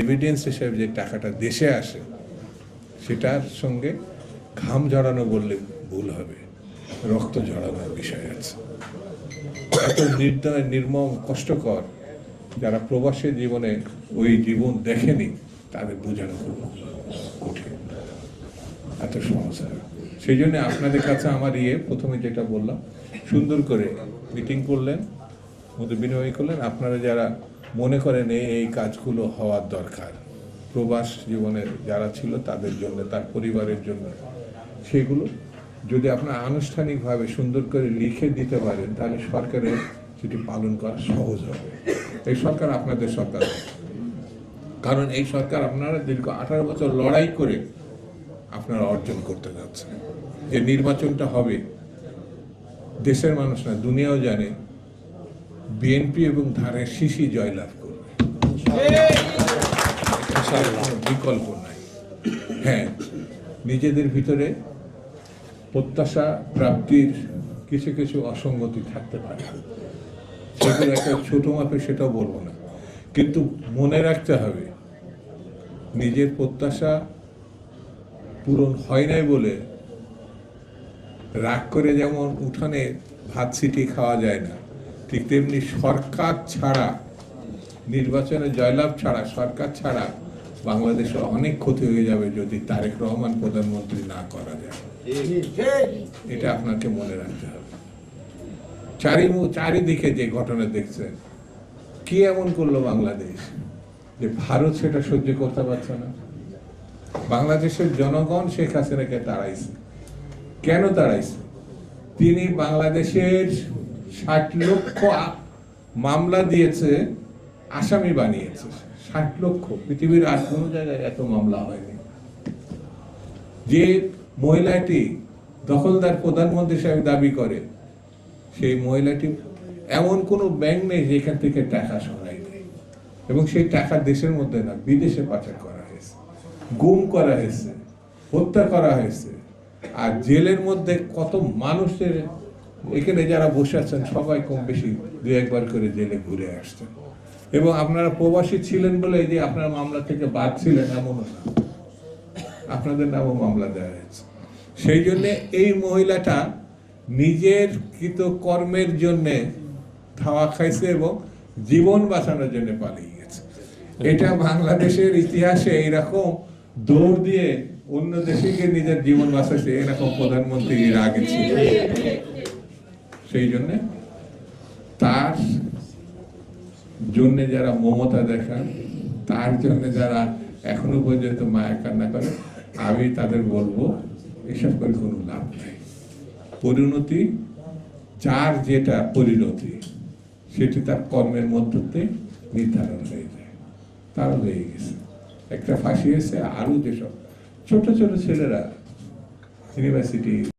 Evidence হিসেবে যে টাকাটা দেশে আসে, সেটার সঙ্গে ঘাম ঝরানো বললে ভুল হবে। রক্ত ঝরানোর বিষয় আছে। এত নির্দয়, নির্মম, কষ্টকর যারা প্রবাসী জীবনে ওই জীবন দেখেনি, তাদের বোঝানো খুব কঠিন। এত সমস্যা। সেই জন্য আপনাদের কাছে আমার ইয়ে প্রথমে যেটা বললাম, সুন্দর করে মিটিং করলেন। মধ্যে বিনিময় করলেন। আপনারা যারা মনে করেন এই এই কাজগুলো হওয়ার দরকার, প্রবাস জীবনের যারা ছিল তাদের জন্য, তার পরিবারের জন্য, সেগুলো যদি আপনারা আনুষ্ঠানিকভাবে সুন্দর করে লিখে দিতে পারেন, তাহলে সরকারের সেটি পালন করা সহজ হবে। এই সরকার আপনাদের সরকার। কারণ এই সরকার আপনারা দীর্ঘ আঠারো বছর লড়াই করে আপনারা অর্জন করতে যাচ্ছেন। যে নির্বাচনটা হবে, দেশের মানুষ না, দুনিয়াও জানে বিএনপি এবং ধারের শিশি জয়লাভ করবে। বিকল্প নাই। হ্যাঁ নিজেদের ভিতরে প্রত্যাশা প্রাপ্তির কিছু কিছু অসঙ্গতি থাকতে পারে। সেগুলো একটা ছোট মাপে সেটাও বলব না। কিন্তু মনে রাখতে হবে নিজের প্রত্যাশা পূরণ হয় নাই বলে রাগ করে যেমন উঠানে ভাত ছিটি খাওয়া যায় না ঠিক তেমনি সরকার ছাড়া, নির্বাচনে জয়লাভ ছাড়া, সরকার ছাড়া বাংলাদেশে অনেক ক্ষতি হয়ে যাবে যদি তারেক রহমান প্রধানমন্ত্রী না করা যায়। এটা আপনাকে মনে রাখতে হবে। চারি চারিদিকে যে ঘটনা দেখছেন, কি এমন করল বাংলাদেশ যে ভারত সেটা সহ্য করতে পারছে না? বাংলাদেশের জনগণ শেখ হাসিনাকে দাঁড়াইছে কেন দাঁড়াইছে তিনি বাংলাদেশের ষাট লক্ষ মামলা দিয়েছে, আসামি বানিয়েছে। ষাট লক্ষ, পৃথিবীর আর কোনো জায়গায় এত মামলা হয়নি। যে মহিলাটি দখলদার প্রধানমন্ত্রী সাহেব দাবি করে, সেই মহিলাটি এমন কোনো ব্যাংক নেই যেখান থেকে টাকা সরাই নেই। এবং সেই টাকা দেশের মধ্যে না, বিদেশে পাচার করা হয়েছে, গুম করা হয়েছে, হত্যা করা হয়েছে। আর জেলের মধ্যে কত মানুষের এখানে যারা বসে আছেন, সবাই কম বেশি দু একবার করে জেলে ঘুরে আসছেন। এবং আপনারা প্রবাসী ছিলেন বলে এই যে আপনার মামলা থেকে বাদ ছিলেন, এমনও না। আপনাদের নামও মামলা দেওয়া হয়েছে। সেই জন্যে এই মহিলাটা নিজের কৃত কর্মের জন্যে খাওয়া খাইছে এবং জীবন বাঁচানোর জন্য পালিয়ে গেছে। এটা বাংলাদেশের ইতিহাসে এইরকম দৌড় দিয়ে অন্য দেশে গিয়ে নিজের জীবন বাঁচাইছে এরকম প্রধানমন্ত্রী এর আগে ছিল। সেই জন্য তার জন্য যারা মমতা দেখান, তার জন্য যারা এখনও পর্যন্ত মায়া কান্না করে, আমি তাদের বলব, এসব করে কোনো লাভ নেই। পরিণতি, যার যেটা পরিণতি, সেটি তার কর্মের মধ্যতে নির্ধারণ হয়ে যায়। তার হয়ে গেছে। একটা ফাঁসি হয়েছে আরও যেসব ছোট ছোট ছেলেরা ইউনিভার্সিটি